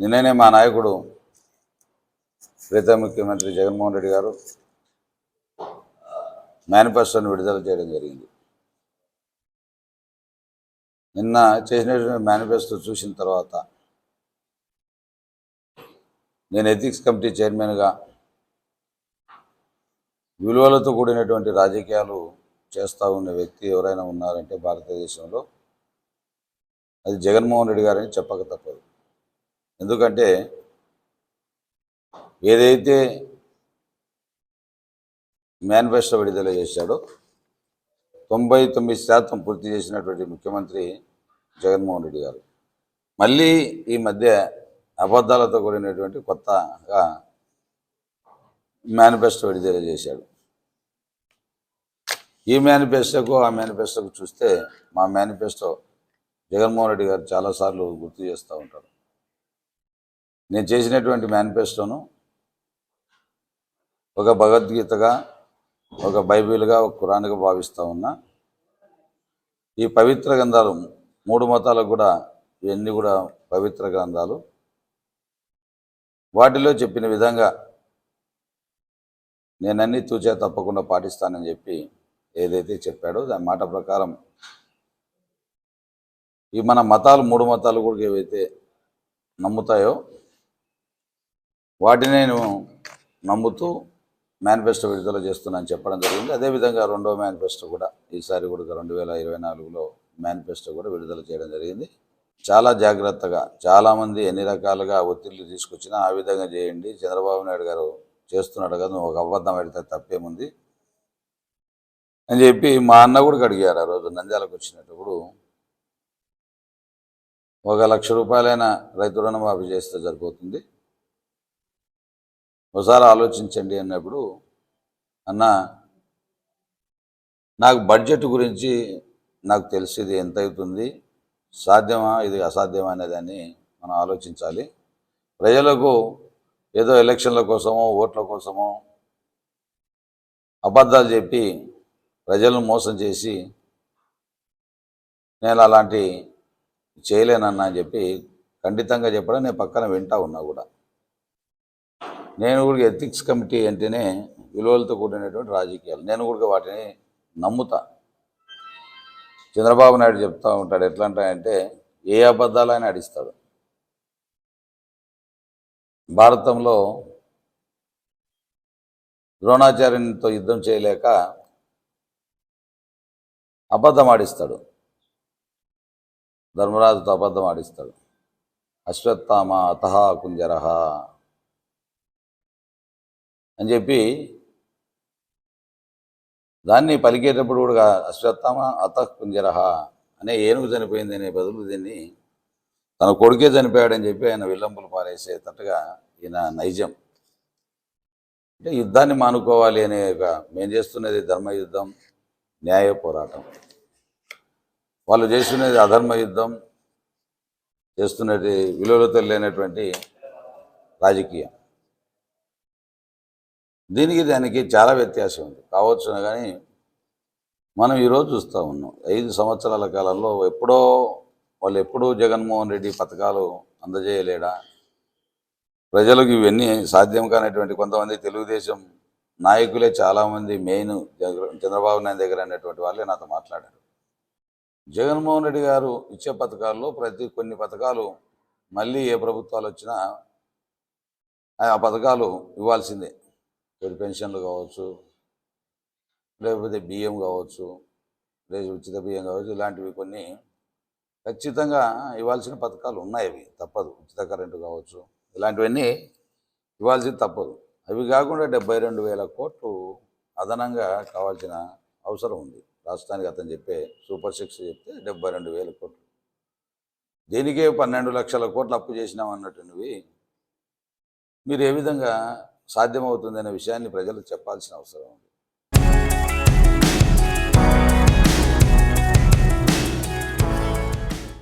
నిన్ననే మా నాయకుడు ప్రీత ముఖ్యమంత్రి జగన్మోహన్ రెడ్డి గారు మేనిఫెస్టోని విడుదల చేయడం జరిగింది. నిన్న చేసినటువంటి మేనిఫెస్టో చూసిన తర్వాత నేను ఎథిక్స్ కమిటీ చైర్మన్గా విలువలతో కూడినటువంటి రాజకీయాలు చేస్తూ ఉన్న వ్యక్తి ఎవరైనా ఉన్నారంటే భారతదేశంలో అది జగన్మోహన్ రెడ్డి గారని చెప్పక తప్పదు. ఎందుకంటే ఏదైతే మేనిఫెస్టో విడుదల చేశాడో తొంభై తొమ్మిది శాతం పూర్తి చేసినటువంటి ముఖ్యమంత్రి జగన్మోహన్ రెడ్డి గారు. మళ్ళీ ఈ మధ్య అబద్ధాలతో కూడినటువంటి కొత్తగా మేనిఫెస్టో విడుదల చేశాడు. ఈ మేనిఫెస్టోకు ఆ మేనిఫెస్టోకు చూస్తే మా మేనిఫెస్టో జగన్మోహన్ రెడ్డి గారు చాలాసార్లు గుర్తు చేస్తూ ఉంటారు. నేను చేసినటువంటి మేనిఫెస్టోను ఒక భగవద్గీతగా ఒక బైబిల్గా ఒక కురాన్గా భావిస్తూ ఉన్నా ఈ పవిత్ర గ్రంథాలు మూడు మతాలకు కూడా ఇవన్నీ కూడా పవిత్ర గ్రంథాలు. వాటిలో చెప్పిన విధంగా నేనన్నీ తూచా తప్పకుండా పాటిస్తానని చెప్పి ఏదైతే చెప్పాడో దాని మాట ప్రకారం ఈ మన మతాలు మూడు మతాలు కూడా ఏవైతే నమ్ముతాయో వాటిని నేను నమ్ముతూ మేనిఫెస్టో విడుదల చేస్తున్నాను చెప్పడం జరిగింది. అదేవిధంగా రెండో మేనిఫెస్టో కూడా ఈసారి కూడా రెండు వేల ఇరవై నాలుగులో మేనిఫెస్టో కూడా విడుదల చేయడం జరిగింది. చాలా జాగ్రత్తగా చాలామంది ఎన్ని రకాలుగా ఒత్తిళ్ళు తీసుకొచ్చినా ఆ విధంగా చేయండి. చంద్రబాబు నాయుడు గారు చేస్తున్నాడు కదా నువ్వు ఒక అబద్ధం పెడితే తప్పేముంది? అని చెప్పి మా అన్న కూడా అడిగారు ఆ రోజు నంద్యాలకు వచ్చినప్పుడు. ఒక లక్ష రూపాయలైన రైతు రుణమాఫీ చేస్తే సరిపోతుంది. ఒకసారి ఆలోచించండి అన్నప్పుడు అన్న నాకు బడ్జెట్ గురించి నాకు తెలిసి ఇది ఎంత అవుతుంది? సాధ్యమా? ఇది అసాధ్యమా? అనేదాన్ని మనం ఆలోచించాలి. ప్రజలకు ఏదో ఎలక్షన్ల కోసమో ఓట్ల కోసమో అబద్ధాలు చెప్పి ప్రజలను మోసం చేసి నేను అలాంటి చేయలేనన్నా అని చెప్పి ఖండితంగా చెప్పడం నేను పక్కన వింటా ఉన్నా కూడా. నేను కూడా ఎథిక్స్ కమిటీ అంటేనే విలువలతో కూడినటువంటి రాజకీయాలు. నేను కూడా వాటిని నమ్ముతా. చంద్రబాబు నాయుడు చెప్తా ఉంటాడు ఎట్లా అంటే ఏ అబద్ధాలైనా అడిస్తాడు భారతంలో ద్రోణాచార్యునితో యుద్ధం చేయలేక అబద్ధం ఆడిస్తాడు. ధర్మరాజుతో అబద్ధం ఆడిస్తాడు. అశ్వత్థామ అతహ కుంజరహ అని చెప్పి దాన్ని పలికేటప్పుడు కూడా అశ్వత్థమ అత కుంజరహ అనే ఏనుగు చనిపోయింది అనే బదులు దీన్ని తన కొడుకే చనిపోయాడని చెప్పి ఆయన విల్లంపులు పారేసేటట్టుగా ఈయన నైజం. అంటే యుద్ధాన్ని మానుకోవాలి అనే ఒక మేము చేస్తున్నది ధర్మయుద్ధం న్యాయ పోరాటం. వాళ్ళు చేస్తున్నది అధర్మ యుద్ధం చేస్తున్నది విలువలతో లేనటువంటి రాజకీయం. దీనికి దానికి చాలా వ్యత్యాసం ఉంది. కావచ్చు కానీ మనం ఈరోజు చూస్తూ ఉన్నాం. ఐదు సంవత్సరాల కాలంలో ఎప్పుడో వాళ్ళు ఎప్పుడూ జగన్మోహన్ రెడ్డి పథకాలు అందజేయలేడా? ప్రజలకు ఇవన్నీ సాధ్యం కానటువంటి కొంతమంది తెలుగుదేశం నాయకులే చాలామంది మెయిన్ జగ- చంద్రబాబు నాయుడు దగ్గర అనేటువంటి వాళ్ళే నాతో మాట్లాడారు. జగన్మోహన్ రెడ్డి గారు ఇచ్చే పథకాల్లో ప్రతి కొన్ని పథకాలు మళ్ళీ ఏ ప్రభుత్వాలు వచ్చినా ఆ పథకాలు ఇవ్వాల్సిందే. లేదు పెన్షన్లు కావచ్చు లేకపోతే బియ్యం కావచ్చు లేదా ఉచిత బియ్యం కావచ్చు ఇలాంటివి కొన్ని ఖచ్చితంగా ఇవ్వాల్సిన పథకాలు ఉన్నాయి అవి. తప్పదు. ఉచిత కరెంటు కావచ్చు ఇలాంటివన్నీ ఇవ్వాల్సింది తప్పదు. అవి కాకుండా డెబ్బై రెండు వేల కోట్లు అదనంగా కావాల్సిన అవసరం ఉంది. రాష్ట్రానికి అతను చెప్పే సూపర్ సిక్స్ చెప్తే డెబ్బై రెండు వేల కోట్లు. దీనికే పన్నెండు లక్షల కోట్లు అప్పు చేసినాం అన్నటువంటివి మీరు ఏ విధంగా సాధ్యమవుతుంది అనే విషయాన్ని ప్రజలకు చెప్పాల్సిన అవసరం ఉంది.